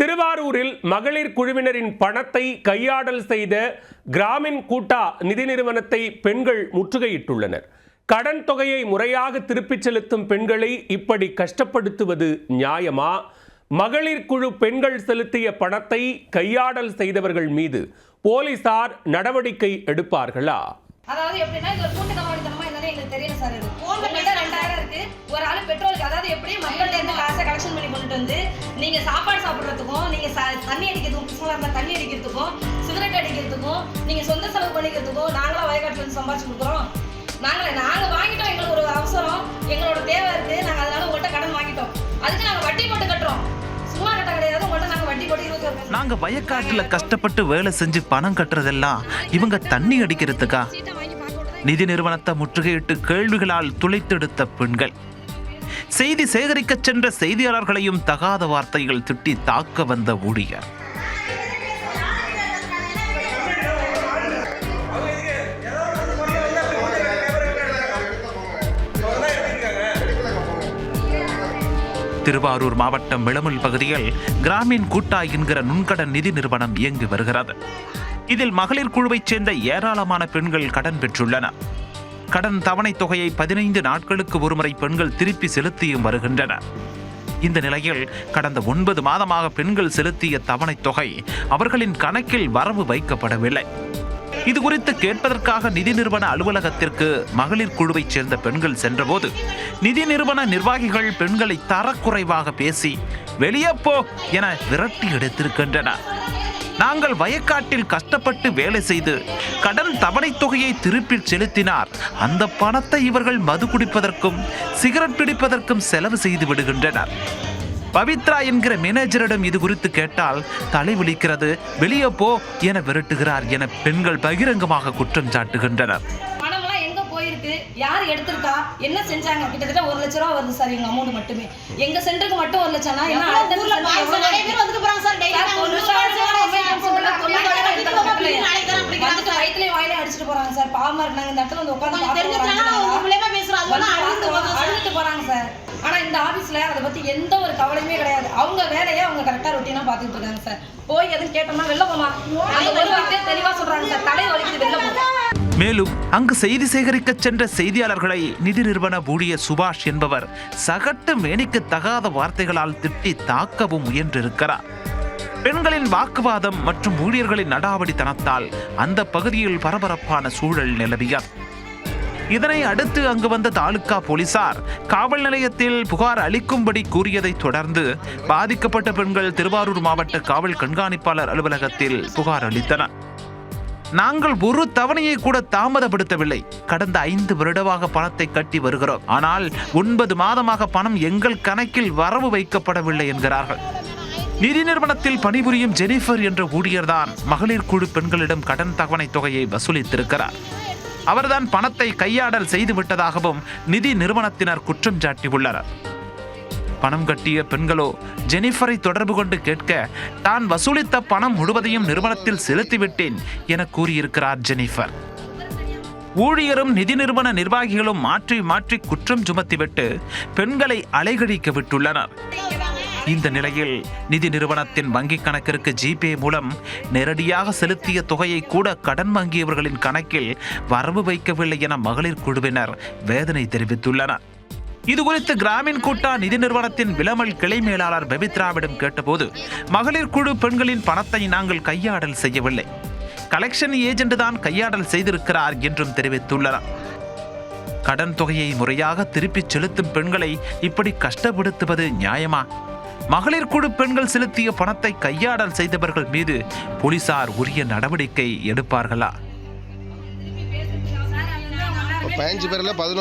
திருவாரூரில் மகளிர் குழுவினரின் பணத்தை கையாடல் செய்த கிராமின் கூட்டா நிதி நிறுவனத்தை பெண்கள் முற்றுகையிட்டுள்ளனர். கடன் தொகையை முறையாக திருப்பிச் செலுத்தும் பெண்களை இப்படி கஷ்டப்படுத்துவது நியாயமா? மகளிர் குழு பெண்கள் செலுத்திய பணத்தை கையாடல் செய்தவர்கள் மீது போலீசார் நடவடிக்கை எடுப்பார்களா? அதாவது எப்படின்னா இதுல கூட்டு கமாடித்தனமா என்னன்னு எங்களுக்கு தெரியல சார் இது. உங்கள்கிட்ட ரெண்டாயிரம் இருக்கு. ஒரு ஆளு பெட்ரோலுக்கு அதாவது எப்படி மக்கள்கிட்ட இருந்து காசை கலெக்ஷன் பண்ணி கொண்டுட்டு வந்து நீங்க சாப்பாடு சாப்பிடுறதுக்கும் நீங்க தண்ணி அடிக்கிறதுக்கும் பசங்களா தண்ணி அடிக்கிறதுக்கும் சிகரெட் அடிக்கிறதுக்கும் நீங்க சொந்த செலவு பண்ணிக்கிறதுக்கும் நாங்களா வயக்காட்டுல இருந்து சம்பாதிச்சு கொடுக்குறோம். நாங்களே நாங்க வாங்கிட்டோம் எங்களுக்கு ஒரு அவசரம் எங்களோட தேவை இருக்கு நாங்க அதனால உங்கள்கிட்ட கடன் வாங்கிட்டோம். அதுக்கு நாங்க வட்டி போட்டு கட்டுறோம். சும்மா கட்ட கிடையாது உங்கள்கிட்ட நாங்க வட்டி போட்டு இருபத்தி நாங்க வயக்காட்டுல கஷ்டப்பட்டு வேலை செஞ்சு பணம் கட்டுறதெல்லாம் இவங்க தண்ணி அடிக்கிறதுக்கா? நிதி நிறுவனத்தை முற்றுகையிட்டு கேள்விகளால் துளைத்தெடுத்த பெண்கள். செய்தி சேகரிக்க சென்ற செய்தியாளர்களையும் தகாத வார்த்தைகள் திட்டி தாக்க வந்த ஊழியர். திருவாரூர் மாவட்டம் விளமுல் பகுதியில் கிராமின் கூட்டா என்கிற நுண்கடன் நிதி நிறுவனம் இயங்கி வருகிறது. இதில் மகளிர் குழுவைச் சேர்ந்த ஏராளமான பெண்கள் கடன் பெற்றுள்ளனர். கடன் தவணை தொகையை பதினைந்து நாட்களுக்கு ஒருமுறை பெண்கள் திருப்பி செலுத்தியும் வருகின்றனர் இந்த நிலையில் கடந்த ஒன்பது மாதமாக பெண்கள் செலுத்திய தவணை தொகை அவர்களின் கணக்கில் வரவு வைக்கப்படவில்லை. இது குறித்து கேட்பதற்காக நிதி நிறுவன அலுவலகத்திற்கு மகளிர் குழுவைச் சேர்ந்த பெண்கள் சென்றபோது நிதி நிறுவன நிர்வாகிகள் பெண்களை தரக்குறைவாக பேசி வெளியே போ என விரட்டி எடுத்திருக்கின்றனர். நாங்கள் வயக்காட்டில் கஷ்டப்பட்டு வேலை செய்து கடன் தவணை தொகையை திருப்பி செலுத்தினார். அந்த பணத்தை இவர்கள் மது குடிப்பதற்கும் சிகரெட் பிடிப்பதற்கும் செலவு செய்து விடுகின்றனர். பவித்ரா என்கிற மேனேஜரிடம் இது குறித்து கேட்டால் தலைவலிக்கிறது வெளியே போ என விரட்டுகிறார் என பெண்கள் பகிரங்கமாக குற்றம் சாட்டுகின்றனர். போயிருக்கு யார் எடுத்திருக்கா? என்ன செஞ்சாங்க? கிட்டத்தட்ட ஒரு லட்ச ரூபா வருது சார் எங்க அமௌண்ட் மட்டுமே. எங்க சென்டருக்கு மட்டும் ஒரு லட்சம்னா என்ன? அடுத்த ஊர்ல center பாய்ஸ் எவ்வளவு? நிறைய பேர் வந்துட்டு போறாங்க சார் டெய்லி வாயிலையும் அடிச்சிட்டு போறாங்க சார். பாவமா இருந்தாங்க இந்த இடத்துல வந்து. உங்க மூலியமா பேசுறோம் அழுதுட்டு போறாங்க சார். ஆனா இந்த ஆபீஸ்ல அதை பத்தி எந்த ஒரு கவலையுமே கிடையாது. அவங்க வேலையை அவங்க கரெக்டா ரொட்டீனா பாத்துட்டு இருக்காங்க சார். போய் எதுவும் கேட்டோம்னா வெளில போமா அந்த ஒரு வார்த்தையை தெளிவா சொல்றாங்க சார். தலை வலிக்குது வெளில போமா மேலும் அங்கு செய்தி சேகரிக்கச் சென்ற செய்தியாளர்களை நிதி நிறுவன ஊழியர் சுபாஷ் என்பவர் சகட்டு மேனிக்கு தகாத வார்த்தைகளால் திட்டி தாக்கவும் முயன்றிருக்கிறார். பெண்களின் வாக்குவாதம் மற்றும் ஊழியர்களின் நடாவடித்தனத்தால் அந்த பகுதியில் பரபரப்பான சூழல் நிலவியது. இதனை அடுத்து அங்கு வந்த தாலுகா போலீசார் காவல் நிலையத்தில் புகார் அளிக்கும்படி கூறியதைத் தொடர்ந்து பாதிக்கப்பட்ட பெண்கள் திருவாரூர் மாவட்ட காவல் கண்காணிப்பாளர் அலுவலகத்தில் புகார் அளித்தனர். நாங்கள் ஒரு தவணையை கூட தாமதப்படுத்தவில்லை. கடந்த ஐந்து வருடமாக பணத்தை கட்டி வருகிறோம். ஆனால் ஒன்பது மாதமாக பணம் எங்கள் கணக்கில் வரவு வைக்கப்படவில்லை என்கிறார்கள். நிதி நிறுவனத்தில் பணிபுரியும் ஜெனிஃபர் என்ற ஊழியர்தான் மகளிர் குழு பெண்களிடம் கடன் தவணை தொகையை வசூலித்திருக்கிறார். அவர்தான் பணத்தை கையாடல் செய்து விட்டதாகவும் நிதி நிறுவனத்தினர் குற்றம் சாட்டியுள்ளனர். பணம் கட்டிய பெண்களோ ஜெனிஃபரை தொடர்பு கொண்டு கேட்க தான் வசூலித்த பணம் முழுவதையும் நிறுவனத்தில் செலுத்திவிட்டேன் என கூறியிருக்கிறார் ஜெனிஃபர். ஊழியரும் நிதி நிறுவன நிர்வாகிகளும் மாற்றி மாற்றி குற்றம் சுமத்திவிட்டு பெண்களை அலைகழிக்க விட்டுள்ளனர். இந்த நிலையில் நிதி நிறுவனத்தின் வங்கிக் கணக்கிற்கு ஜிபே மூலம் நேரடியாக செலுத்திய தொகையை கூட கடன் வாங்கியவர்களின் கணக்கில் வரவு வைக்கவில்லை என மகளிர் குழுவினர் வேதனை தெரிவித்துள்ளனர். இது குறித்து கிராமின் கூட்டா நிதி நிறுவனத்தின் விலமல் கிளை மேலாளர் பபித்ராவிடம் கேட்டபோது மகளிர் குழு பெண்களின் பணத்தை நாங்கள் கையாடல் செய்யவில்லை. கலெக்ஷன் ஏஜென்ட் தான் கையாடல் செய்திருக்கிறார் என்றும் தெரிவித்துள்ளனர். கடன் தொகையை முறையாக திருப்பிச் செலுத்தும் பெண்களை இப்படி கஷ்டப்படுத்துவது நியாயமா? மகளிர் குழு பெண்கள் செலுத்திய பணத்தை கையாடல் செய்தவர்கள் மீது போலீசார் உரிய நடவடிக்கை எடுப்பார்களா? பதினஞ்சு